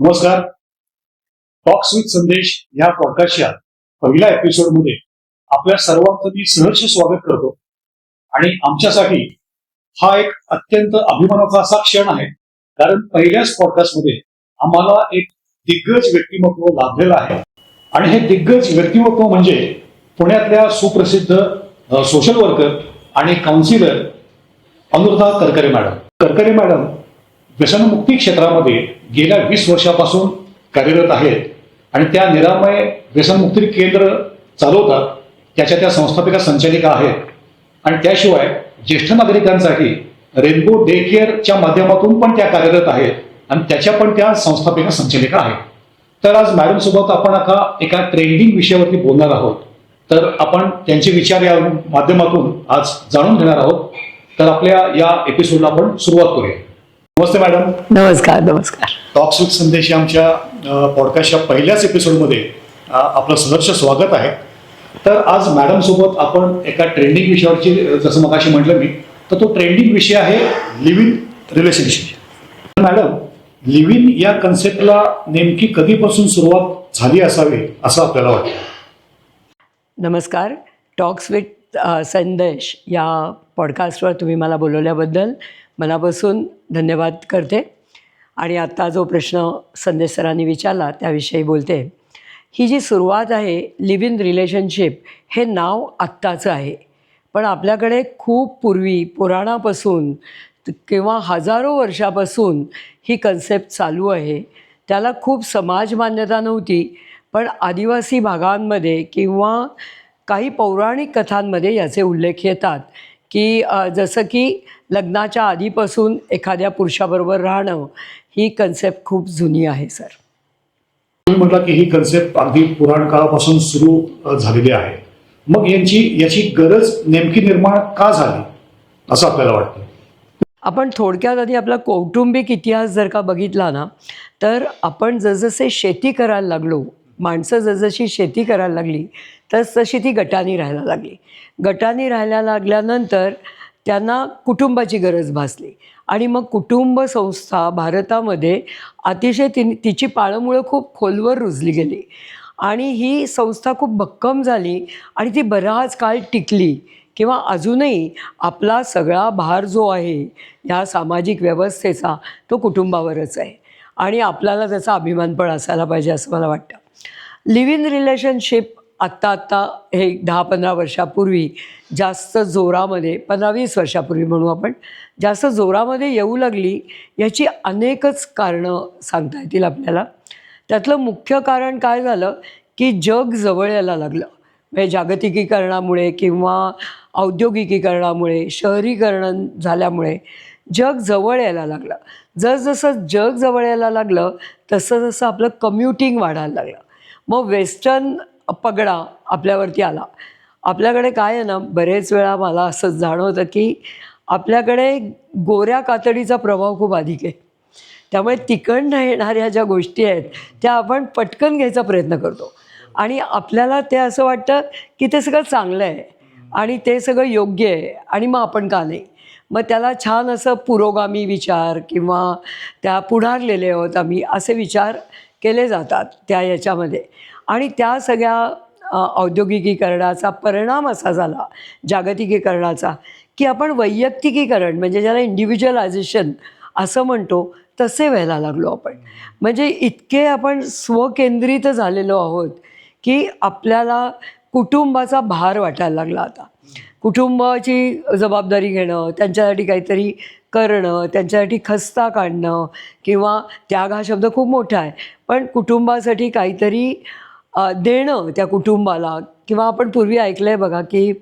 नमस्कार. Talks with संदेश या पॉडकास्टच्या पहिल्या एपिसोडमध्ये आपल्या सर्वांचं मी सहर्ष स्वागत करतो. आणि आमच्यासाठी हा एक अत्यंत अभिमानाचा असा क्षण आहे. कारण पहिल्याच पॉडकास्टमध्ये आम्हाला एक दिग्गज व्यक्तिमत्व लाभलेलं आहे. आणि हे दिग्गज व्यक्तिमत्व म्हणजे पुण्यातल्या सुप्रसिद्ध सोशल वर्कर आणि counsellor Anuradha Karkare madam. Karkare madam व्यसनमुक्ती क्षेत्रामध्ये गेल्या वीस वर्षापासून कार्यरत आहेत आणि त्या निरामय व्यसनमुक्ती केंद्र चालवतात त्याच्या त्या संस्थापिका संचालिका आहेत. आणि त्याशिवाय ज्येष्ठ नागरिकांसाठी रेनबो डे केअरच्या माध्यमातून पण त्या कार्यरत आहेत आणि त्याच्या पण त्या संस्थापिका संचालिका आहेत. तर आज मॅडमसोबत आपण आता एका ट्रेंडिंग विषयावरती बोलणार आहोत. तर आपण त्यांचे विचार या माध्यमातून आज जाणून घेणार आहोत. तर आपल्या या एपिसोडला आपण सुरुवात करूया. नमस्ते मॅडम. नमस्कार नमस्कार. टॉक्स विथ संदेश या आमच्या पॉडकास्टच्या पहिल्याच एपिसोडमध्ये आपलं सहर्ष स्वागत आहे. तर आज मॅडम सोबत आपण एका ट्रेंडिंग विषयावरची जसं मगाशी म्हटलं मी तर तो ट्रेंडिंग विषय आहे live in relationship madam live in या कन्सेप्टला नेमकी कधीपासून सुरुवात झाली असावी असं आपल्याला वाटतं? नमस्कार. टॉक्स विथ संदेश या पॉडकास्टवर तुम्ही मला बोलवल्याबद्दल मनापासून धन्यवाद करते. आणि आत्ता जो प्रश्न संदेश सरांनी विचारला त्याविषयी बोलते. ही जी सुरुवात आहे लिव्ह इन रिलेशनशिप हे नाव आत्ताचं आहे. पण आपल्याकडे खूप पूर्वी पुराणापासून किंवा हजारो वर्षापासून ही कन्सेप्ट चालू आहे. त्याला खूप समाज मान्यता नव्हती पण आदिवासी भागांमध्ये किंवा काही पौराणिक कथांमध्ये याचे उल्लेख येतात. की जसं की लग्नाच्या आधीपासून एखाद्या पुरुषाबरोबर राहणं ही कन्सेप्ट खूप जुनी आहे सर तुम्ही म्हटलं की ही कन्सेप्ट अगदी पुराण काळापासून सुरू झालेली आहे. मग यांची याची गरज नेमकी निर्माण का झाली असं आपल्याला वाटतं? आपण थोडक्यात आधी आपला कौटुंबिक इतिहास जर का बघितला ना तर आपण जसजसे शेती करायला लागलो माणसं जसजशी शेती करायला लागली तस तशी ती गटानी राहायला लागली. गटाने राहायला लागल्यानंतर त्यांना कुटुंबाची गरज भासली. आणि मग कुटुंब संस्था भारतामध्ये अतिशय ति तिची पाळंमुळं खूप खोलवर रुजली गेली. आणि ही संस्था खूप भक्कम झाली आणि ती बराच काळ टिकली किंवा अजूनही आपला सगळा भार जो आहे ह्या सामाजिक व्यवस्थेचा तो कुटुंबावरच आहे. आणि आपल्याला त्याचा अभिमान पण असायला पाहिजे असं मला वाटतं. लिव्ह इन रिलेशनशिप आत्ता आत्ता हे दहा पंधरा वर्षापूर्वी जास्त जोरामध्ये पंधरा वीस वर्षापूर्वी म्हणू आपण जास्त जोरामध्ये येऊ लागली याची अनेकच कारणं सांगता येतील आपल्याला. त्यातलं मुख्य कारण काय झालं की जग जवळ यायला लागलं. म्हणजे जागतिकीकरणामुळे किंवा औद्योगिकीकरणामुळे शहरीकरण झाल्यामुळे जग जवळ यायला लागलं. जसजसं जग जवळ यायला लागलं तसं जसं आपलं कम्युटिंग वाढायला लागलं. मग वेस्टर्न पगडा आपल्यावरती आला. आपल्याकडे काय आहे ना बरेच वेळा मला असं जाणवतं की आपल्याकडे गोऱ्या कातडीचा प्रभाव खूप अधिक आहे. त्यामुळे तिकडनं येणाऱ्या ज्या गोष्टी आहेत त्या आपण पटकन घ्यायचा प्रयत्न करतो. आणि आपल्याला ते असं वाटतं की ते सगळं चांगलं आहे आणि ते सगळं योग्य आहे आणि मग आपण का नाही? मग त्याला छान असं पुरोगामी विचार किंवा त्या पुढारलेले आहोत आम्ही असे विचार केले जातात त्या याच्यामध्ये. आणि त्या सगळ्या औद्योगिकीकरणाचा परिणाम असा झाला जागतिकीकरणाचा की आपण वैयक्तिकीकरण म्हणजे ज्याला इंडिव्हिज्युअलायझेशन असं म्हणतो तसे व्हायला लागलो आपण. म्हणजे इतके आपण स्वकेंद्रित झालेलो आहोत की आपल्याला कुटुंबाचा भार वाटायला लागला आता. कुटुंबाची जबाबदारी घेणं त्यांच्यासाठी काहीतरी करणं त्यांच्यासाठी खस्ता काढणं किंवा त्याग हा शब्द खूप मोठा आहे. पण कुटुंबासाठी काहीतरी देणं त्या कुटुंबाला. किंवा आपण पूर्वी ऐकलं आहे बघा की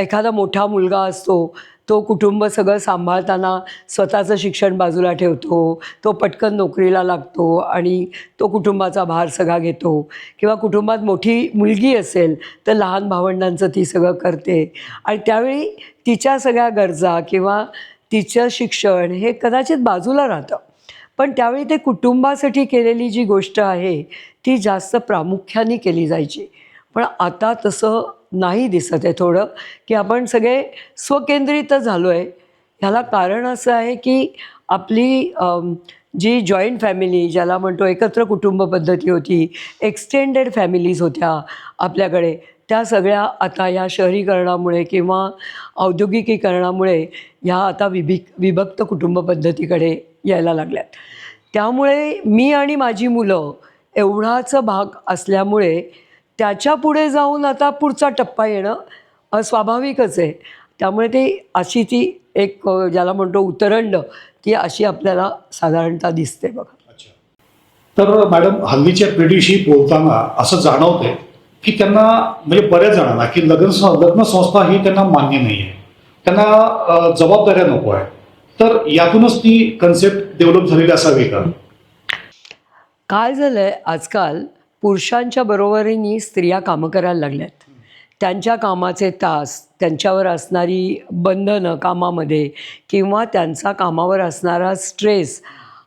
एखादा मोठा मुलगा असतो तो कुटुंब सगळं सांभाळताना स्वतःचं शिक्षण बाजूला ठेवतो तो पटकन नोकरीला लागतो आणि तो कुटुंबाचा भार सगळा घेतो. किंवा कुटुंबात मोठी मुलगी असेल तर लहान भावंडांचं ती सगळं करते. आणि त्यावेळी तिच्या सगळ्या गरजा किंवा तिचं शिक्षण हे कदाचित बाजूला राहतं. पण त्यावेळी ते कुटुंबासाठी केलेली जी गोष्ट आहे ती जास्त प्रामुख्याने केली जायची. पण आता तसं नाही दिसत आहे थोडं की आपण सगळे स्वकेंद्रित झालो आहे ह्याला कारण असं आहे की आपली जी जॉईंट फॅमिली ज्याला म्हणतो एकत्र कुटुंब पद्धती होती एक्सटेंडेड फॅमिलीज होत्या आपल्याकडे त्या सगळ्या आता या शहरीकरणामुळे किंवा औद्योगिकीकरणामुळे ह्या आता विभिक विभक्त कुटुंब पद्धतीकडे यायला लागल्यात. त्यामुळे मी आणि माझी मुलं एवढाच भाग असल्यामुळे त्याच्या पुढे जाऊन आता पुढचा टप्पा येणं स्वाभाविकच आहे. त्यामुळे ते अशी ती एक ज्याला म्हणतो उतरंड ती अशी आपल्याला साधारणतः दिसते बघा. तर मॅडम हल्लीच्या पिढीशी बोलताना असं जाणवते की त्यांना म्हणजे बऱ्याच जणांना की लग्न लग्न संस्था ही त्यांना मान्य नाही आहे त्यांना जबाबदाऱ्या नको आहे तर यातूनच ती कन्सेप्ट डेव्हलप झालेली असावी का? काय झालं आहे आजकाल पुरुषांच्या बरोबरीने स्त्रिया कामं करायला लागल्यात. त्यांच्या कामाचे तास त्यांच्यावर असणारी बंधनं कामामध्ये किंवा त्यांचा कामावर असणारा स्ट्रेस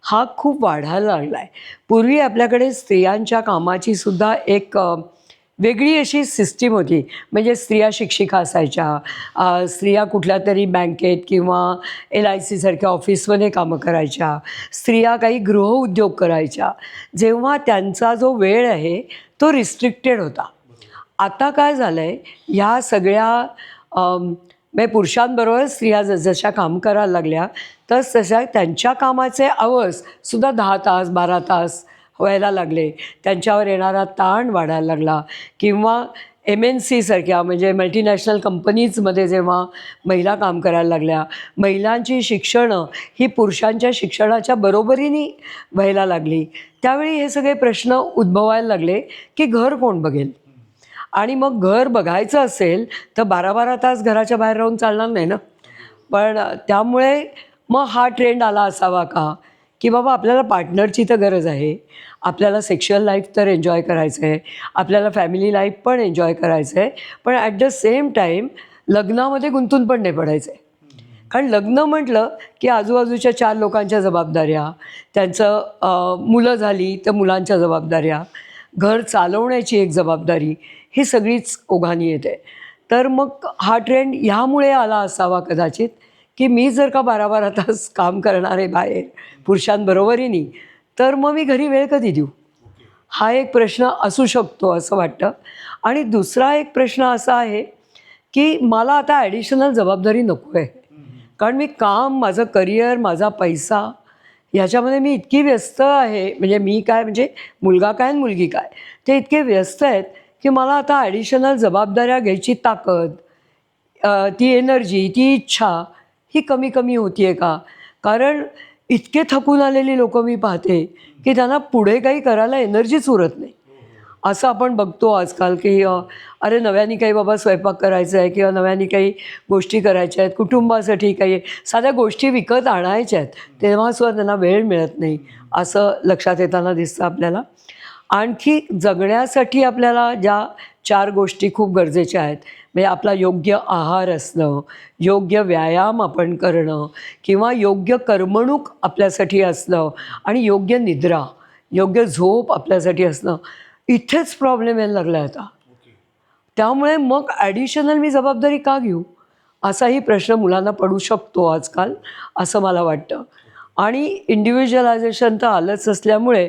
हा खूप वाढायला लागला आहे पूर्वी आपल्याकडे स्त्रियांच्या कामाची सुद्धा एक वेगळी अशी सिस्टीम होती. म्हणजे स्त्रिया शिक्षिका असायच्या. स्त्रिया कुठल्या तरी बँकेत किंवा एल आय सीसारख्या ऑफिसमध्ये कामं करायच्या. स्त्रिया काही गृहउद्योग करायच्या. जेव्हा त्यांचा जो वेळ आहे तो रिस्ट्रिक्टेड होता. आता काय झालं आहे ह्या सगळ्या म्हणजे पुरुषांबरोबर स्त्रिया ज जशा काम करायला लागल्या तस तशा त्यांच्या कामाचे आवर्स सुद्धा दहा तास बारा तास व्हायला लागले. त्यांच्यावर येणारा ताण वाढायला लागला. किंवा एम एन सीसारख्या म्हणजे मल्टीनॅशनल कंपनीजमध्ये जेव्हा महिला काम करायला लागल्या महिलांची शिक्षणं ही पुरुषांच्या शिक्षणाच्या बरोबरीने व्हायला लागली. त्यावेळी हे सगळे प्रश्न उद्भवायला लागले की घर कोण बघेल? आणि मग घर बघायचं असेल तर बारा बारा तास घराच्या बाहेर राहून चालणार नाही ना? पण त्यामुळे मग हा ट्रेंड आला असावा का? की बाबा आपल्याला पार्टनरची तर गरज आहे. आपल्याला सेक्शुअल लाईफ तर एन्जॉय करायचं आहे. आपल्याला फॅमिली लाईफ पण एन्जॉय करायचं आहे. पण ॲट द सेम टाईम लग्नामध्ये गुंतून पण नाही पडायचं आहे. कारण लग्न म्हटलं की आजूबाजूच्या चार लोकांच्या जबाबदाऱ्या त्यांचं मुलं झाली तर मुलांच्या जबाबदाऱ्या घर चालवण्याची एक जबाबदारी ही सगळीच ओघानी येते. तर मग हा ट्रेंड ह्यामुळे आला असावा कदाचित. की मी जर का बारा बारा तास काम आहे बाहेर पुरुषांबरोबरीने तर मग मी घरी वेळ कधी देऊ? हा एक प्रश्न असू शकतो असं वाटतं. आणि दुसरा एक प्रश्न असा आहे की मला आता ॲडिशनल जबाबदारी नको आहे कारण मी काम माझं करिअर माझा पैसा ह्याच्यामध्ये मी इतकी व्यस्त आहे. म्हणजे मी काय म्हणजे मुलगा काय आणि मुलगी काय ते इतके व्यस्त आहेत की मला आता ॲडिशनल जबाबदाऱ्या घ्यायची ताकद ती एनर्जी ती इच्छा ही कमी कमी होती आहे का? कारण इतके थकून आलेली लोकं मी पाहते की त्यांना पुढे काही करायला एनर्जीच उरत नाही. असं आपण बघतो आजकाल की अरे नव्याने काही बाबा स्वयंपाक करायचा आहे किंवा नव्याने काही गोष्टी करायच्या आहेत कुटुंबासाठी काही साध्या गोष्टी विकत आणायच्या आहेत तेव्हासुद्धा त्यांना वेळ मिळत नाही असं लक्षात येताना दिसतं आपल्याला. आणखी जगण्यासाठी आपल्याला ज्या चार गोष्टी खूप गरजेच्या आहेत म्हणजे आपला योग्य आहार असणं योग्य व्यायाम आपण करणं किंवा योग्य करमणूक आपल्यासाठी असणं आणि योग्य निद्रा योग्य झोप आपल्यासाठी असणं इथेच प्रॉब्लेम यायला लागला आहे आता. त्यामुळे मग ॲडिशनल मी जबाबदारी का घेऊ? असाही प्रश्न मुलांना पडू शकतो आजकाल असं मला वाटतं. आणि इंडिव्हिज्युअलायझेशन तर आलंच असल्यामुळे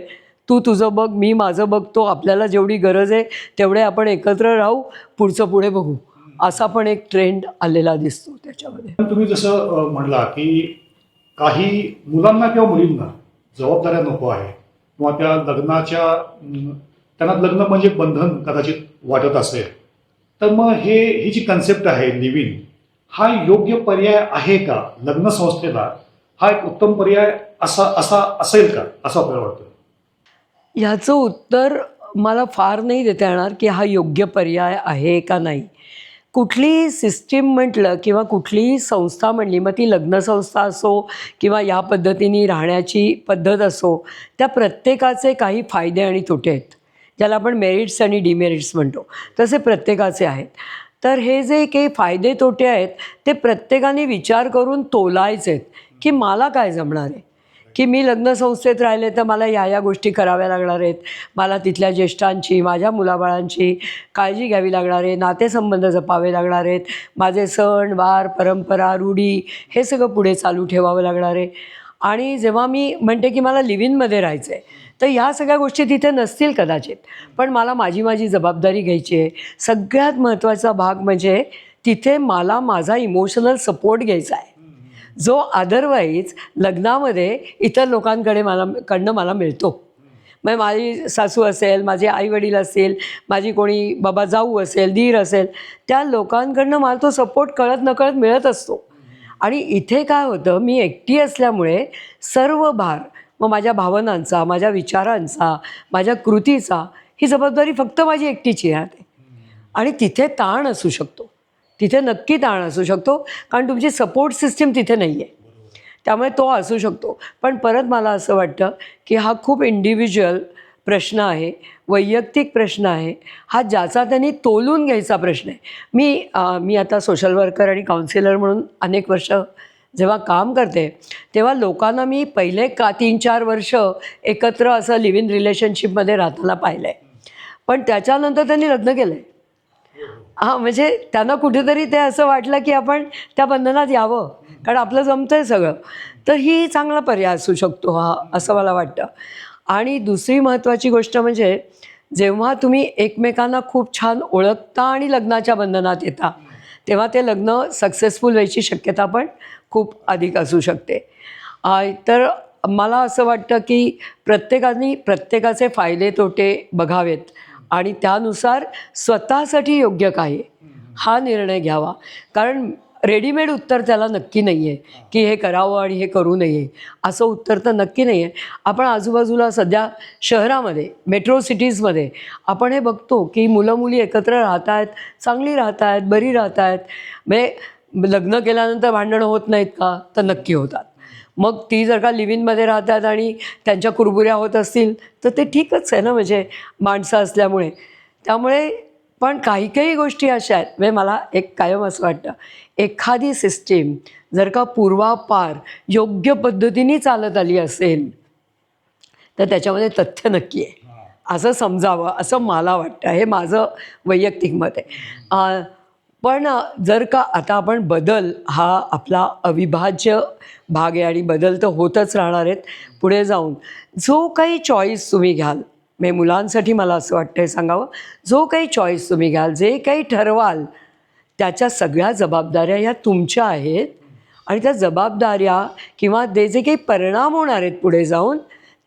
तू तुझं बघ मी माझं बघतो आपल्याला जेवढी गरज आहे तेवढे आपण एकत्र राहू पुढचं पुढे बघू. असा पण एक ट्रेंड आलेला दिसतो त्याच्यामध्ये. तुम्ही जसं म्हणला की काही मुलांना किंवा मुलींना जबाबदाऱ्या नको आहे किंवा त्या लग्नाच्या त्यांना लग्न म्हणजे बंधन कदाचित वाटत असेल तर मग हे ही जी कन्सेप्ट आहे लिव्हिंग हा योग्य पर्याय आहे का? लग्न संस्थेला हा एक उत्तम पर्याय असा असा असेल का? असं आपल्याला वाटतं. ह्याचं उत्तर मला फार नाही देता येणार की हा योग्य पर्याय आहे का नाही. कुठलीही सिस्टीम म्हटलं किंवा कुठलीही संस्था म्हणली मग ती लग्नसंस्था असो किंवा या पद्धतीने राहण्याची पद्धत असो त्या प्रत्येकाचे काही फायदे आणि तोटे आहेत. ज्याला आपण मेरिट्स आणि डिमेरिट्स म्हणतो. तसे प्रत्येकाचे आहेत. तर हे जे काही फायदे तोटे आहेत ते प्रत्येकाने विचार करून तोलायचे आहेत की मला काय जमणार आहे? की मी लग्नसंस्थेत राहिले तर मला या या गोष्टी कराव्या लागणार आहेत. मला तिथल्या ज्येष्ठांची माझ्या मुलाबाळांची काळजी घ्यावी लागणार आहे. नातेसंबंध जपावे लागणार आहेत. माझे सण वार परंपरा रूढी हे सगळं पुढे चालू ठेवावं लागणार आहे. आणि जेव्हा मी म्हणते की मला लिव्हिनमध्ये राहायचं आहे तर ह्या सगळ्या गोष्टी तिथे नसतील कदाचित. पण मला माझी माझी जबाबदारी घ्यायची आहे. सगळ्यात महत्त्वाचा भाग म्हणजे तिथे मला माझा इमोशनल सपोर्ट घ्यायचा आहे. जो अदरवाईज लग्नामध्ये इतर लोकांकडे मला कडनं मला मिळतो. मग माझी सासू असेल माझे आईवडील असतील माझी कोणी बाबा जाऊ असेल दीर असेल त्या लोकांकडनं मला तो सपोर्ट कळत नकळत मिळत असतो. आणि इथे काय होतं मी एकटी असल्यामुळे सर्व भार मग माझ्या भावनांचा माझ्या विचारांचा माझ्या कृतीचा ही जबाबदारी फक्त माझी एकटीची राहते. आणि तिथे ताण असू शकतो. तिथे नक्की ताण असू शकतो कारण तुमची सपोर्ट सिस्टीम तिथे नाही आहे त्यामुळे तो असू शकतो. पण परत मला असं वाटतं की हा खूप इंडिव्हिज्युअल प्रश्न आहे वैयक्तिक प्रश्न आहे. हा ज्याचा त्यांनी तोलून घ्यायचा प्रश्न आहे. मी आ, मी आता सोशल वर्कर आणि काउन्सिलर म्हणून अनेक वर्ष जेव्हा काम करते तेव्हा लोकांना मी पहिले का तीन चार वर्ष एकत्र असं लिव्ह इन रिलेशनशिपमध्ये राहताना पाहिलं आहे पण त्याच्यानंतर त्यांनी लग्न केलं आहे हां म्हणजे त्यांना कुठेतरी ते असं वाटलं की आपण त्या बंधनात यावं कारण आपलं जमतं आहे सगळं. तर ही चांगला पर्याय असू शकतो हा असं मला वाटतं. आणि दुसरी महत्त्वाची गोष्ट म्हणजे जेव्हा तुम्ही एकमेकांना खूप छान ओळखता आणि लग्नाच्या बंधनात येता तेव्हा ते लग्न सक्सेसफुल व्हायची शक्यता पण खूप अधिक असू शकते. तर मला असं वाटतं की प्रत्येकाने प्रत्येकाचे फायदे तोटे बघावेत. आणि त्यानुसार स्वतःसाठी योग्य काय हा निर्णय घ्यावा. कारण रेडीमेड उत्तर त्याला नक्की नाही आहे की हे करावं आणि हे करू नये असं उत्तर तर नक्की नाही आहे आपण आजूबाजूला सध्या शहरामध्ये मेट्रो सिटीजमध्ये आपण हे बघतो की मुलं मुली एकत्र राहत आहेत चांगली राहत आहेत बरी राहत आहेत म्हणजे लग्न केल्यानंतर भांडणं होत नाहीत का? तर नक्की होतात. मग ती जर का लिव्हिनमध्ये राहतात आणि त्यांच्या कुरबुऱ्या होत असतील तर ते ठीकच आहे ना म्हणजे माणसं असल्यामुळे. त्यामुळे पण काही काही गोष्टी अशा आहेत म्हणजे मला एक कायम असं वाटतं. एखादी सिस्टीम जर का पूर्वापार योग्य पद्धतीने चालत आली असेल तर त्याच्यामध्ये तथ्य नक्की आहे. असं समजावं असं मला वाटतं. हे माझं वैयक्तिक मत आहे. पण जर का आता आपण बदल हा आपला अविभाज्य भाग आहे आणि बदल तर होतच राहणार आहेत पुढे जाऊन. जो काही चॉईस तुम्ही घ्याल म्हणजे मुलांसाठी मला असं वाटतं आहे सांगावं जो काही चॉईस तुम्ही घ्याल जे काही ठरवाल त्याच्या सगळ्या जबाबदाऱ्या ह्या तुमच्या आहेत आणि त्या जबाबदाऱ्या किंवा ते जे काही परिणाम होणार आहेत पुढे जाऊन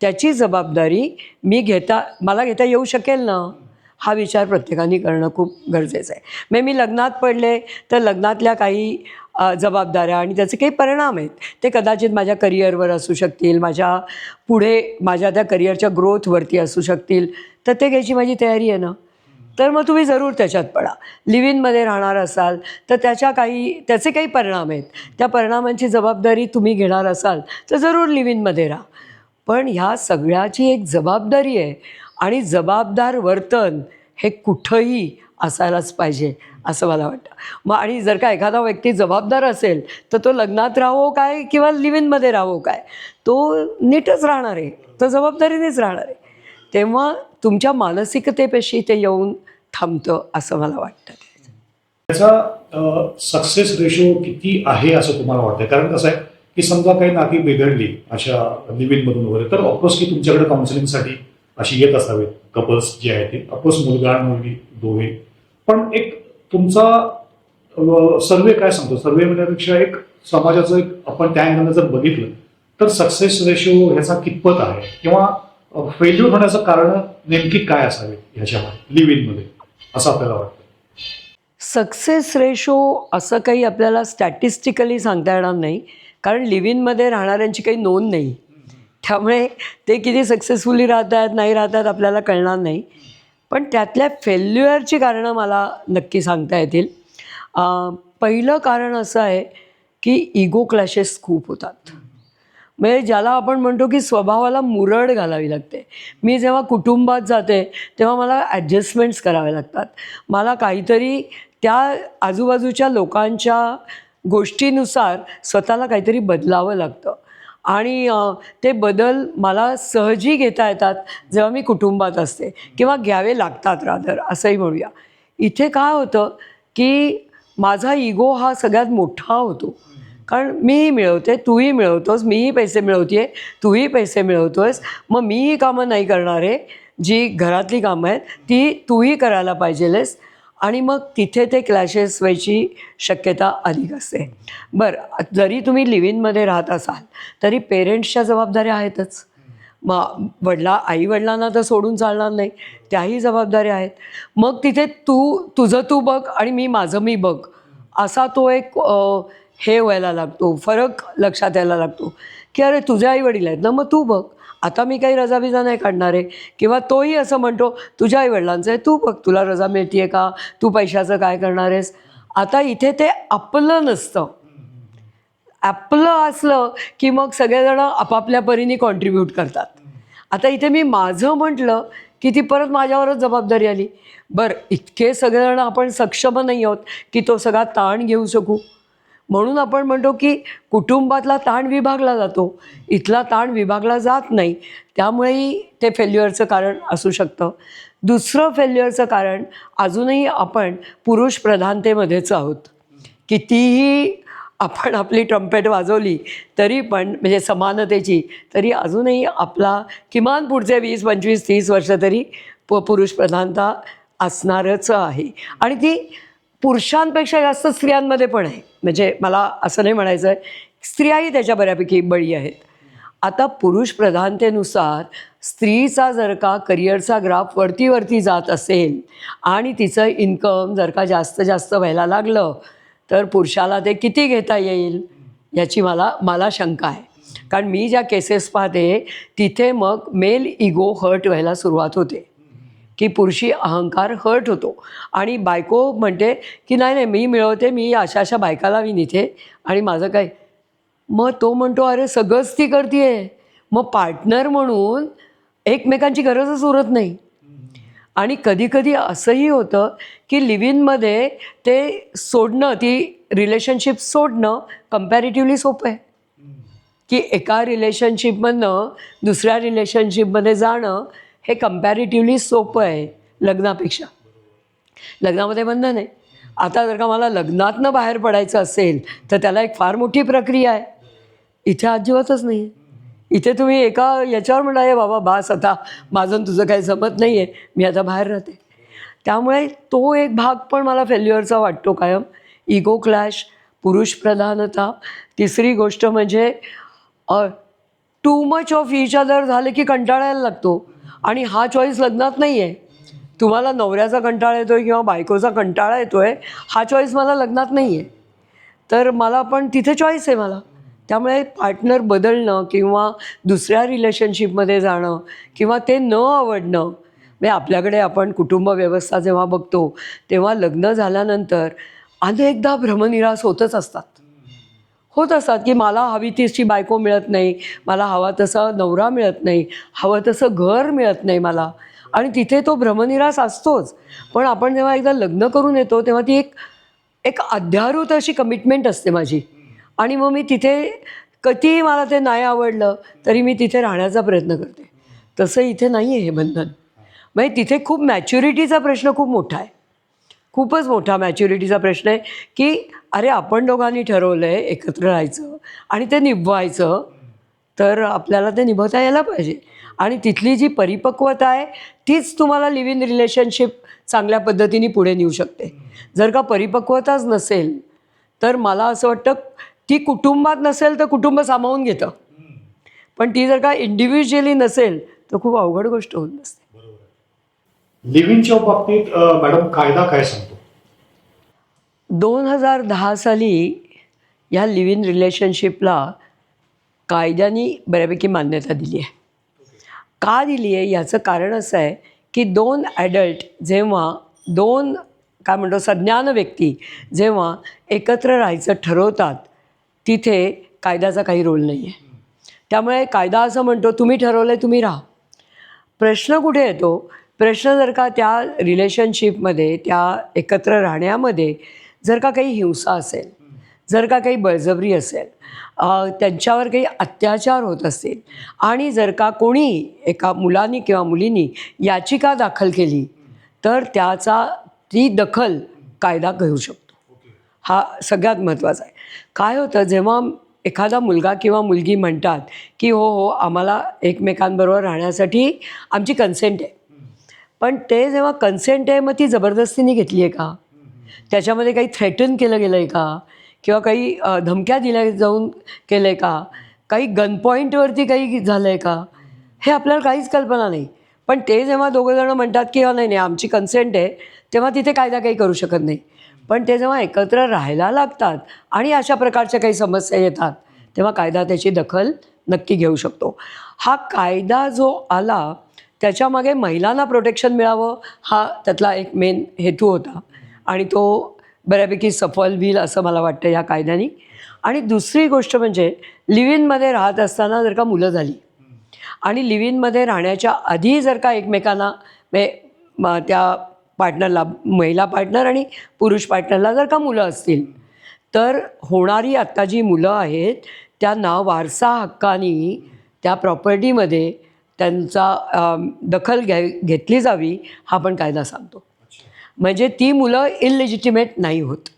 त्याची जबाबदारी मी घेता मला घेता येऊ शकेल ना? हा विचार प्रत्येकाने करणं खूप गरजेचं आहे. म्हणजे मी लग्नात पडले तर लग्नातल्या काही जबाबदाऱ्या आणि त्याचे काही परिणाम आहेत. ते कदाचित माझ्या करिअरवर असू शकतील माझ्या पुढे माझ्या त्या करिअरच्या ग्रोथवरती असू शकतील तर ते घ्यायची माझी तयारी आहे ना. तर मग तुम्ही जरूर त्याच्यात पडा. लिव्ह इनमध्ये राहणार असाल तर त्याच्या काही त्याचे काही परिणाम आहेत. त्या परिणामांची जबाबदारी तुम्ही घेणार असाल तर जरूर लिव्ह इनमध्ये राहा. पण ह्या सगळ्याची एक जबाबदारी आहे आणि जबाबदार वर्तन हे कुठंही असायलाच पाहिजे असं मला वाटतं. मग आणि जर का एखादा व्यक्ती जबाबदार असेल तर तो लग्नात राहो काय किंवा लिव्ह इनमध्ये राहावो काय? तो नीटच राहणार आहे तो जबाबदारीनेच राहणार आहे. तेव्हा तुमच्या मानसिकतेपेशी ते येऊन थांबतं असं मला वाटतं. त्याचा सक्सेस रेशो किती आहे असं तुम्हाला वाटतं कारण कसं आहे की समजा काही नाती बिघडली अशा लिव्हिनमधून वगैरे तर ऑफकोर्स की तुमच्याकडे काउन्सिलिंगसाठी अशी येत असावेत. कपल्स जे आहेत ते. अपोस मुलगा आणि मुलगी दोघे. पण एक तुमचा सर्वे काय सांगतो? सर्वे म्हणण्यापेक्षा एक समाजाचं एक आपण त्या अँगलनं जर बघितलं तर सक्सेस रेशो ह्याचा कितपत आहे? किंवा फेल्युअर होण्याचं कारण नेमकी काय असावे ह्याच्यामध्ये? लिव्ह इनमध्ये असं आपल्याला वाटतं. सक्सेस रेशो असं काही आपल्याला स्टॅटिस्टिकली सांगता येणार नाही. कारण लिव्ह इनमध्ये राहणाऱ्यांची काही नोंद नाही. त्यामुळे ते किती सक्सेसफुली राहत आहेत नाही राहत आहेत आपल्याला कळणार नाही. पण त्यातल्या फेल्युअरची कारणं मला नक्की सांगता येतील. पहिलं कारण असं आहे की इगो क्लॅशेस खूप होतात. म्हणजे ज्याला आपण म्हणतो की स्वभावाला मुरड घालावी लागते. मी जेव्हा कुटुंबात जाते तेव्हा मला ॲडजस्टमेंट्स करावे लागतात. मला काहीतरी त्या आजूबाजूच्या लोकांच्या गोष्टीनुसार स्वतःला काहीतरी बदलावं लागतं. आणि ते बदल मला सहजी घेता येतात जेव्हा मी कुटुंबात असते. किंवा घ्यावे लागतात रादर असंही म्हणूया. इथे काय होतं की माझा इगो हा सगळ्यात मोठा होतो. कारण मीही मिळवते तूही मिळवतोस मीही पैसे मिळवते तूही पैसे मिळवतोयस. मग मीही कामं नाही करणार आहे जी घरातली कामं आहेत ती तूही करायला पाहिजेलेस. आणि मग तिथे ते क्लॅशेस व्हायची शक्यता अधिक असते. बरं जरी तुम्ही लिव्हिनमध्ये राहत असाल तरी पेरेंट्सच्या जबाबदाऱ्या आहेतच. मग वडला आई वडिलांना तर सोडून चालणार नाही. त्याही जबाबदाऱ्या आहेत. मग तिथे तू तुझं तू बघ आणि मी माझं मी बघ. असा तो एक हे व्हायला लागतो. फरक लक्षात यायला लागतो. की अरे तुझे आई वडील आहेत ना मग तू बघ. आता मी काही रजाबिजा नाही काढणार आहे. किंवा तोही असं म्हणतो तुझ्या आई वडिलांचं आहे तू बघ तुला रजा मिळते का? तू पैशाचं काय करणार आहेस? आता इथे ते आपलं नसतं. आपलं असलं की मग सगळेजण आपापल्या परीने कॉन्ट्रीब्यूट करतात. आता इथे मी माझं म्हटलं की ती परत माझ्यावरच जबाबदारी आली. बरं इतके सगळेजण आपण सक्षम नाही आहोत की तो सगळा ताण घेऊ शकू. म्हणून आपण म्हणतो की कुटुंबातला ताण विभागला जातो. इथला ताण विभागला जात नाही. त्यामुळेही ते फेल्युअरचं कारण असू शकतं. दुसरं फेल्युअरचं कारण अजूनही आपण पुरुष प्रधानतेमध्येच आहोत. कितीही आपण आपली ट्रम्पेट वाजवली तरी पण म्हणजे समानतेची तरी अजूनही आपला किमान पुढचे वीस पंचवीस तीस वर्ष तरी प पुरुष प्रधानता असणारच आहे. आणि ती पुरुषांपेक्षा जास्त स्त्रियांमध्ये पण आहे. म्हणजे मला असं नाही म्हणायचं आहे स्त्रियाही त्याच्या बऱ्यापैकी बळी आहेत. आता पुरुष प्रधानतेनुसार स्त्रीचा जर का करिअरचा ग्राफ वरती वरती जात असेल आणि तिचं इन्कम जर का जास्त जास्त व्हायला लागलं तर पुरुषाला ते किती घेता येईल याची मला मला शंका आहे. कारण मी ज्या केसेस पाहते तिथे मग मेल इगो हर्ट व्हायला सुरुवात होते. की पुरुषी अहंकार हर्ट होतो. आणि बायको म्हणते की नाही नाही मी मिळवते मी अशा अशा बायका लावीन इथे आणि माझं काय? मग तो म्हणतो अरे सगळंच ती करते मग पार्टनर म्हणून एकमेकांची गरजच उरत नाही. आणि कधीकधी असंही होतं की लिव्हिनमध्ये ते सोडणं ती रिलेशनशिप सोडणं कम्पॅरेटिव्हली सोपं आहे. की एका रिलेशनशिपमधनं दुसऱ्या रिलेशनशिपमध्ये जाणं हे कम्पॅरिटिव्हली सोपं आहे लग्नापेक्षा. लग्नामध्ये बंधन आहे. आता जर का मला लग्नातनं बाहेर पडायचं असेल तर त्याला एक फार मोठी प्रक्रिया आहे. इथे अजिबातच नाही आहे इथे तुम्ही एका याच्यावर म्हणाले बाबा बास आता माझं तुझं काही जमत नाही आहे मी आता बाहेर राहते. त्यामुळे तो एक भाग पण मला फेल्युअरचा वाटतो कायम. इगो क्लॅश पुरुष प्रधानता. तिसरी गोष्ट म्हणजे too much of each other झालं की कंटाळायला लागतो. आणि हा चॉईस लग्नात नाही आहे तुम्हाला नवऱ्याचा कंटाळा येतो आहे किंवा बायकोचा कंटाळा येतो आहे हा चॉईस मला लग्नात नाही आहे तर मला पण तिथे चॉईस आहे मला. त्यामुळे पार्टनर बदलणं किंवा दुसऱ्या रिलेशनशिपमध्ये जाणं किंवा ते न आवडणं म्हणजे आपल्याकडे आपण कुटुंब व्यवस्था जेव्हा बघतो तेव्हा लग्न झाल्यानंतर अनेकदा भ्रमनिरास होतच असतात. होत असतात की मला हवी तशी बायको मिळत नाही मला हवा तसा नवरा मिळत नाही हवं तसं घर मिळत नाही मला. आणि तिथे तो भ्रमनिरास असतोच. पण आपण जेव्हा एकदा लग्न करून येतो तेव्हा ती एक एक अध्यारूत अशी कमिटमेंट असते माझी. आणि मग मी तिथे कधीही मला ते नाही आवडलं तरी मी तिथे राहण्याचा प्रयत्न करते. तसं इथे नाही आहे हे बंधन. म्हणजे तिथे खूप मॅच्युरिटीचा प्रश्न खूप मोठा आहे. खूपच मोठा मॅच्युरिटीचा प्रश्न आहे की अरे आपण दोघांनी ठरवलं आहे एकत्र राहायचं आणि ते निभवायचं तर आपल्याला ते निभवता यायला पाहिजे. आणि तिथली जी परिपक्वता आहे तीच तुम्हाला लिव्ह इन रिलेशनशिप चांगल्या पद्धतीने पुढे नेऊ शकते. जर का परिपक्वताच नसेल तर मला असं वाटतं ती कुटुंबात नसेल तर कुटुंब सामावून घेतं. पण ती जर का इंडिव्हिज्युअली नसेल तर खूप अवघड गोष्ट होत नसते लिव्हिंगच्या बाबतीत मॅडम कायदा काय सांगतो? दोन हजार दहा साली ह्या लिव्ह इन रिलेशनशिपला कायद्याने बऱ्यापैकी मान्यता दिली आहे. का दिली आहे? याचं कारण असं आहे की दोन ॲडल्ट जेव्हा दोन काय म्हणतो सज्ञान व्यक्ती जेव्हा एकत्र राहायचं ठरवतात तिथे कायद्याचा काही रोल नाही आहे त्यामुळे कायदा असं म्हणतो तुम्ही ठरवलं आहे तुम्ही राहा. प्रश्न कुठे येतो? प्रश्न जर का त्या रिलेशनशिपमध्ये त्या एकत्र राहण्यामध्ये जर का काही हिंसा असेल जर का काही बळजबरी असेल त्यांच्यावर काही अत्याचार होत असतील आणि जर का कोणी एका मुलांनी किंवा मुलींनी याचिका दाखल केली तर त्याचा ती दखल कायदा घेऊ शकतो. हा सगळ्यात महत्त्वाचा आहे. काय होतं जेव्हा एखादा मुलगा किंवा मुलगी म्हणतात की हो हो आम्हाला एकमेकांबरोबर राहण्यासाठी आमची कन्सेंट आहे. पण ते जेव्हा कन्सेंट आहे मग ती जबरदस्तीने घेतली आहे का? त्याच्यामध्ये काही थ्रेटन केलं गेलं आहे का? किंवा काही धमक्या दिल्या जाऊन केलं आहे का? काही गन पॉईंटवरती काही झालं आहे का? हे आपल्याला काहीच कल्पना नाही. पण ते जेव्हा दोघंजणं म्हणतात की नाही नाही आमची कन्सेंट आहे तेव्हा तिथे कायदा काही करू शकत नाही. पण ते जेव्हा एकत्र राहायला लागतात आणि अशा प्रकारच्या काही समस्या येतात तेव्हा कायदा त्याची दखल नक्की घेऊ शकतो. हा कायदा जो आला त्याच्यामागे महिलांना प्रोटेक्शन मिळावं हा त्यातला एक मेन हेतू होता. आणि तो बऱ्यापैकी सफल होईल असं मला वाटतं या कायद्याने. आणि दुसरी गोष्ट म्हणजे लिव्हिनमध्ये राहत असताना जर का मुलं झाली आणि लिव्हिनमध्ये राहण्याच्या आधी जर का एकमेकांना त्या पार्टनरला महिला पार्टनर आणि पुरुष पार्टनरला जर का मुलं असतील तर होणारी आत्ता जी मुलं आहेत त्यांना वारसा हक्कानी त्या प्रॉपर्टीमध्ये त्यांचा दखल घ्या घेतली जावी हा पण कायदा सांगतो. म्हणजे ती मुलं इललेजिटिमेट नाही होत.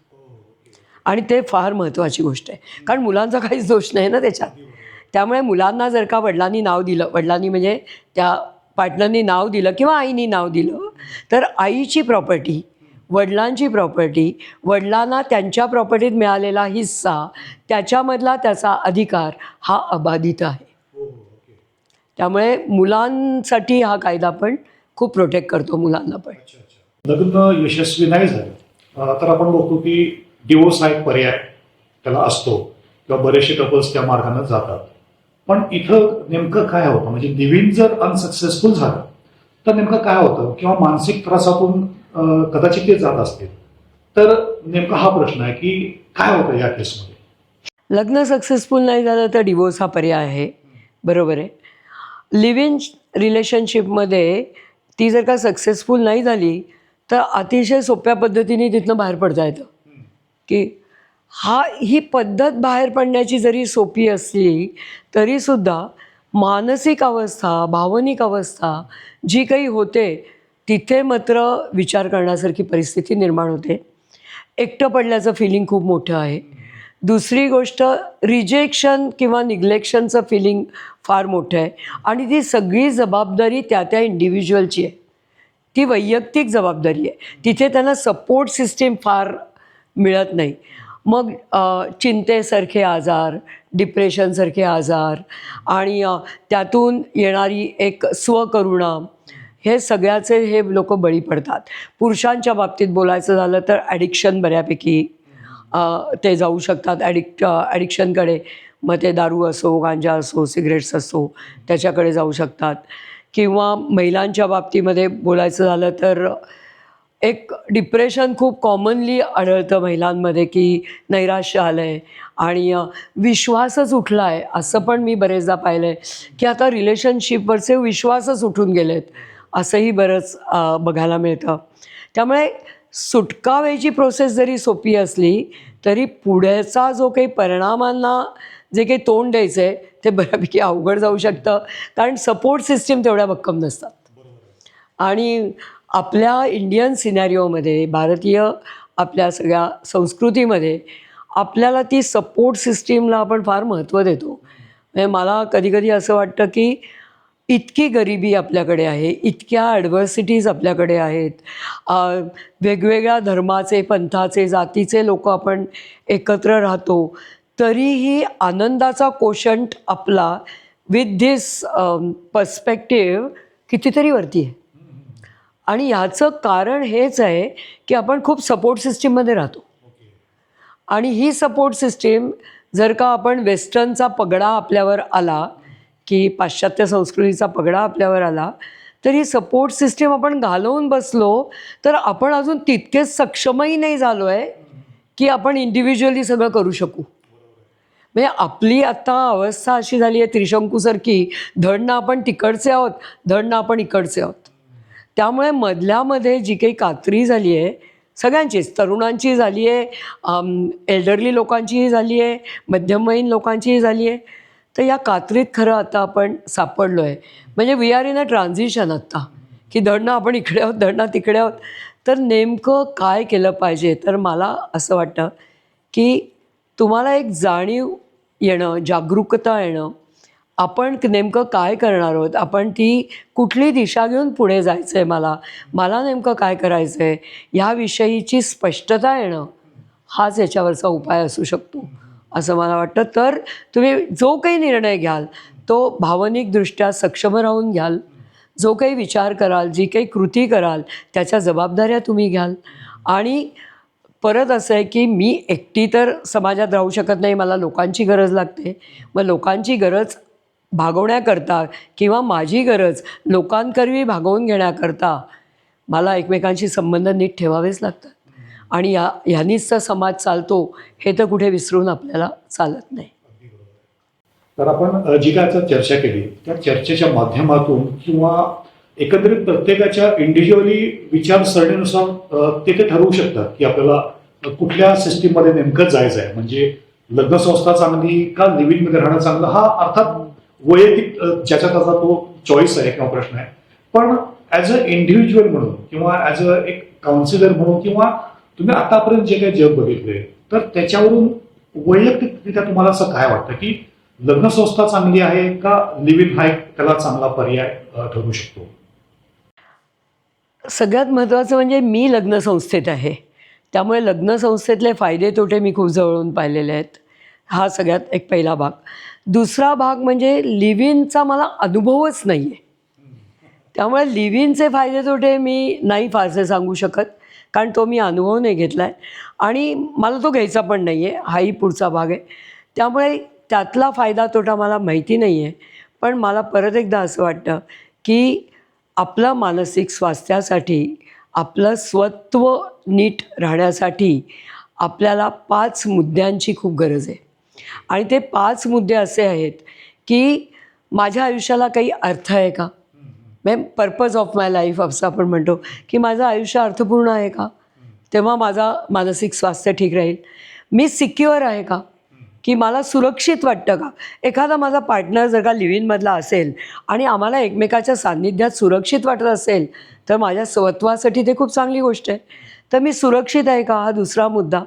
आणि ते फार महत्त्वाची गोष्ट आहे. कारण मुलांचा काहीच दोष नाही ना त्याच्यात. त्यामुळे मुलांना जर का वडिलांनी नाव दिलं वडिलांनी म्हणजे त्या पार्टनरनी नाव दिलं किंवा आईनी नाव दिलं तर आईची प्रॉपर्टी वडिलांची प्रॉपर्टी वडिलांना त्यांच्या प्रॉपर्टीत मिळालेला हिस्सा त्याच्यामधला त्याचा अधिकार हा अबाधित आहे. त्यामुळे मुलांसाठी हा कायदा पण खूप प्रोटेक्ट करतो मुलांना पण. लग्न यशस्वी नाही झालं. तर आपण बघतो की डिवोर्स हा एक पर्याय त्याला असतो किंवा बरेचसे कपल्स त्या मार्गाने जातात. पण इथं नेमकं काय होतं? म्हणजे लिव्हिंग जर अनसक्सेसफुल झालं तर नेमकं काय होतं? किंवा मानसिक त्रासातून कदाचित ते जात असतील. तर नेमका हा प्रश्न आहे की काय होतं या केसमध्ये लग्न सक्सेसफुल नाही झालं तर डिवोर्स हा पर्याय आहे. बरोबर आहे? लिव्ह इन रिलेशनशिपमध्ये ती जर का सक्सेसफुल नाही झाली तर अतिशय सोप्या पद्धतीने तिथनं बाहेर पडता येतं. की हा ही पद्धत बाहेर पडण्याची जरी सोपी असली तरीसुद्धा मानसिक अवस्था भावनिक अवस्था जी काही होते तिथे मात्र विचार करण्यासारखी परिस्थिती निर्माण होते. एकटं पडल्याचं फिलिंग खूप मोठं आहे. दुसरी गोष्ट रिजेक्शन किंवा निग्लेक्शनचं फिलिंग फार मोठं आहे. आणि ती सगळी जबाबदारी त्या त्या इंडिव्हिज्युअलची आहे. ती वैयक्तिक जबाबदारी आहे. तिथे त्यांना सपोर्ट सिस्टीम फार मिळत नाही. मग चिंतेसारखे आजार डिप्रेशनसारखे आजार आणि त्यातून येणारी एक स्वकरुणा हे सगळ्याचे हे लोक बळी पडतात. पुरुषांच्या बाबतीत बोलायचं झालं तर ॲडिक्शन बऱ्यापैकी ते जाऊ शकतात ॲडिक्ट ॲडिक्शनकडे मग ते दारू असो गांजा असो सिगरेट्स असो त्याच्याकडे जाऊ शकतात. किंवा महिलांच्या बाबतीमध्ये बोलायचं झालं तर एक डिप्रेशन खूप कॉमनली आढळतं महिलांमध्ये की नैराश्य आलं आहे आणि विश्वासच उठला आहे असं पण मी बरेचदा पाहिलं आहे की आता रिलेशनशिपवरचे विश्वासच उठून गेलेत. असंही बरंच बघायला मिळतं. त्यामुळे सुटकावेची प्रोसेस जरी सोपी असली तरी पुढचा जो काही परिणामांना जे काही तोंड द्यायचं आहे ते बऱ्यापैकी अवघड जाऊ शकतं. कारण सपोर्ट सिस्टीम तेवढ्या भक्कम नसतात. आणि आपल्या इंडियन सिनॅरिओमध्ये भारतीय आपल्या सगळ्या संस्कृतीमध्ये आपल्याला ती सपोर्ट सिस्टीमला आपण फार महत्त्व देतो. म्हणजे मला कधीकधी असं वाटतं की इतकी गरिबी आपल्याकडे आहे इतक्या ॲडव्हर्सिटीज आपल्याकडे आहेत. वेगवेगळ्या धर्माचे पंथाचे जातीचे लोक आपण एकत्र राहतो तरीही आनंदाचा कोशंट आपला विथ धिस पर्स्पेक्टिव्ह कितीतरी वरती आहे. आणि ह्याचं कारण हेच आहे की आपण खूप सपोर्ट सिस्टीममध्ये राहतो. आणि ही सपोर्ट सिस्टीम जर का आपण वेस्टर्नचा पगडा आपल्यावर आला की पाश्चात्य संस्कृतीचा पगडा आपल्यावर आला तर ही सपोर्ट सिस्टीम आपण घालवून बसलो तर आपण अजून तितकेच सक्षमही नाही झालो आहे की आपण इंडिव्हिज्युअली सगळं करू शकू. म्हणजे आपली आता अवस्था अशी झाली आहे त्रिशंकूसारखी धडनं आपण तिकडचे आहोत धडनं आपण इकडचे आहोत. त्यामुळे मधल्यामध्ये जी काही कात्री झाली आहे सगळ्यांचीच तरुणांची झाली आहे एल्डरली लोकांचीही झाली आहे मध्यमवयीन लोकांचीही झाली आहे तर या कात्रीत खरं आता आपण सापडलो आहे म्हणजे we are in a transition आत्ता की धडणं आपण इकडे आहोत धडणं तिकडे आहोत. तर नेमकं काय केलं पाहिजे? तर मला असं वाटतं की तुम्हाला एक जाणीव येणं जागरूकता येणं. आपण नेमकं काय करणार आहोत? आपण ती कुठली दिशा घेऊन पुढे जायचं आहे मला? मला नेमकं काय करायचं आहे ह्याविषयीची स्पष्टता येणं हाच याच्यावरचा उपाय असू शकतो. असं मला वाटतं. तर तुम्ही जो काही निर्णय घ्याल तो भावनिकदृष्ट्या सक्षम राहून घ्याल. जो काही विचार कराल जी काही कृती कराल त्याच्या जबाबदाऱ्या तुम्ही घ्याल. आणि परत असं आहे की मी एकटी तर समाजात राहू शकत नाही मला लोकांची गरज लागते. मग लोकांची गरज भागवण्याकरता किंवा माझी गरज लोकांकरवी भागवून घेण्याकरता मला एकमेकांशी संबंध नीट ठेवावेच लागतात. आणि या ह्यानीच समाज चालतो हे तर कुठे विसरून आपल्याला चालत नाही. तर आपण जी काय चर्चा केली त्या चर्चेच्या माध्यमातून किंवा एकंदरीत प्रत्येकाच्या इंडिव्हिज्युअली विचारसरणीनुसार ते ते ठरवू शकतात की आपल्याला कुठल्या सिस्टीममध्ये नेमकं जायचं आहे. म्हणजे लग्नसंस्था चांगली का लिव्हिंगमध्ये राहणं चांगलं? हा अर्थात वैयक्तिक ज्याच्या त्याचा तो चॉईस आहे किंवा प्रश्न आहे. पण ॲज अ इंडिव्हिज्युअल म्हणून किंवा ॲज अ एक काउन्सिलर म्हणून किंवा तुम्ही आतापर्यंत जे काही जग बघितले तर त्याच्यावरून वैयक्तिकरित्या तुम्हाला असं काय वाटतं की लग्न संस्था चांगली आहे का लिव्हिंग हा एक त्याला चांगला पर्याय ठरू शकतो? सगळ्यात महत्त्वाचं म्हणजे मी लग्नसंस्थेत आहे. त्यामुळे लग्नसंस्थेतले फायदे तोटे मी खूप जवळून पाहिलेले आहेत. हा सगळ्यात एक पहिला भाग. दुसरा भाग म्हणजे लिव्हिनचा मला अनुभवच नाही आहे त्यामुळे लिव्हिनचे फायदे तोटे मी नाही फारसे सांगू शकत. कारण तो मी अनुभव नाही घेतला आहे आणि मला तो घ्यायचा पण नाही आहे हाही पुढचा भाग आहे. त्यामुळे त्यातला फायदा तोटा मला माहिती नाही आहे पण मला परत एकदा असं वाटतं की आपलं मानसिक स्वास्थ्यासाठी आपलं स्वत्व नीट राहण्यासाठी आपल्याला पाच मुद्द्यांची खूप गरज आहे. आणि ते पाच मुद्दे असे आहेत की माझ्या आयुष्याला काही अर्थ आहे का? Ma'am purpose of my life असं आपण म्हणतो. की माझं आयुष्य अर्थपूर्ण आहे का? तेव्हा माझा मानसिक स्वास्थ्य ठीक राहील. मी सिक्युअर आहे का? की मला सुरक्षित वाटतं का? एखादा माझा पार्टनर जर का लिव्हिनमधला असेल आणि आम्हाला एकमेकाच्या सान्निध्यात सुरक्षित वाटत असेल तर माझ्या स्वत्वासाठी ते खूप चांगली गोष्ट आहे. तर मी सुरक्षित आहे का? हा दुसरा मुद्दा.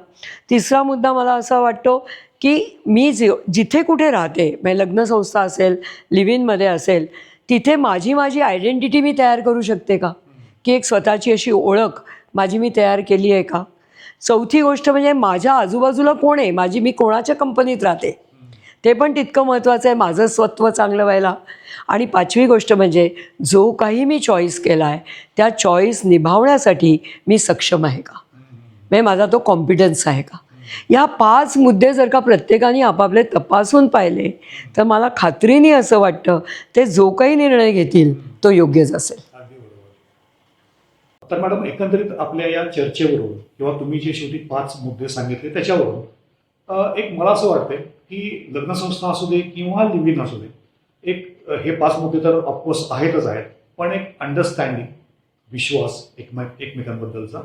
तिसरा मुद्दा मला असा वाटतो की मी जि जिथे कुठे राहते म्हणजे लग्नसंस्था असेल लिव्हिनमध्ये असेल तिथे माझी माझी आयडेंटिटी मी तयार करू शकते का? की एक स्वतःची अशी ओळख माझी मी तयार केली आहे का? चौथी गोष्ट म्हणजे माझ्या आजूबाजूला कोण आहे? माझी मी कोणाच्या कंपनीत राहते? ते पण तितकं महत्त्वाचं आहे. माझं स्वत्व चांगलं व्हायला. आणि पाचवी गोष्ट म्हणजे जो काही मी चॉईस केला आहे त्या चॉईस निभावण्यासाठी मी सक्षम आहे का? म्हणजे माझा तो कॉम्पिटन्स आहे का? या पाच मुद्दे जर का प्रत्येकाने आपापले तपासून पाहिले तर मला खात्रीने असं वाटतं ते जो काही निर्णय घेतील तो योग्यच असेल. तर मॅडम एकंदरीत आपल्या या चर्चेवरून किंवा तुम्ही जे शेवटी पाच मुद्दे सांगितले त्याच्यावरून एक मला असं वाटतंय की लग्नसंस्था असू दे किंवा लिव्हिंग असू दे एक हे पाच मुद्दे तर ऑफकोर्स आहेतच आहेत पण एक अंडरस्टँडिंग विश्वास एकमेक एकमेकांबद्दलचा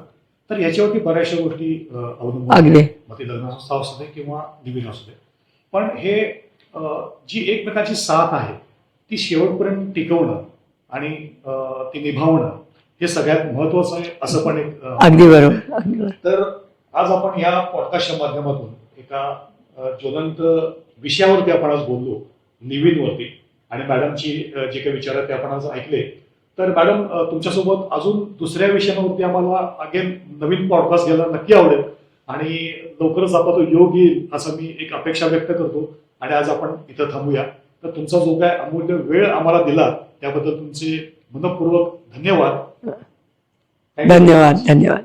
तर याच्यावरती बऱ्याचशा गोष्टी अवलंबून अगदी. आहेत. मग ती लग्नसंस्था असू दे किंवा लिव्हिंग असू दे. पण हे अ, जी एकमेकाची साथ आहे ती शेवटपर्यंत टिकवणं आणि अ, ती निभावणं हे सगळ्यात महत्वाचं आहे असं पण एक अ, अगदी बरोबर. अगदी बरोबर. तर आज आपण या पॉडकास्टच्या माध्यमातून एका अ, ज्वलंत विषयावरती आपण आज बोललो लिव्हिंगवरती आणि मॅडमची अ, जे काही विचार आहेत ते आपण आज ऐकले. तर मॅडम तुमच्यासोबत अजून दुसऱ्या विषयांवरती आम्हाला अगेन नवीन पॉडकास्ट घ्यायला नक्की आवडेल. आणि लवकरच आपला तो योग येईल असं मी एक अपेक्षा व्यक्त करतो. आणि आज आपण इथं थांबूया. तर तुमचा जो काय अमूल्य वेळ आम्हाला दिला त्याबद्दल तुमचे मनपूर्वक धन्यवाद. धन्यवाद धन्यवाद.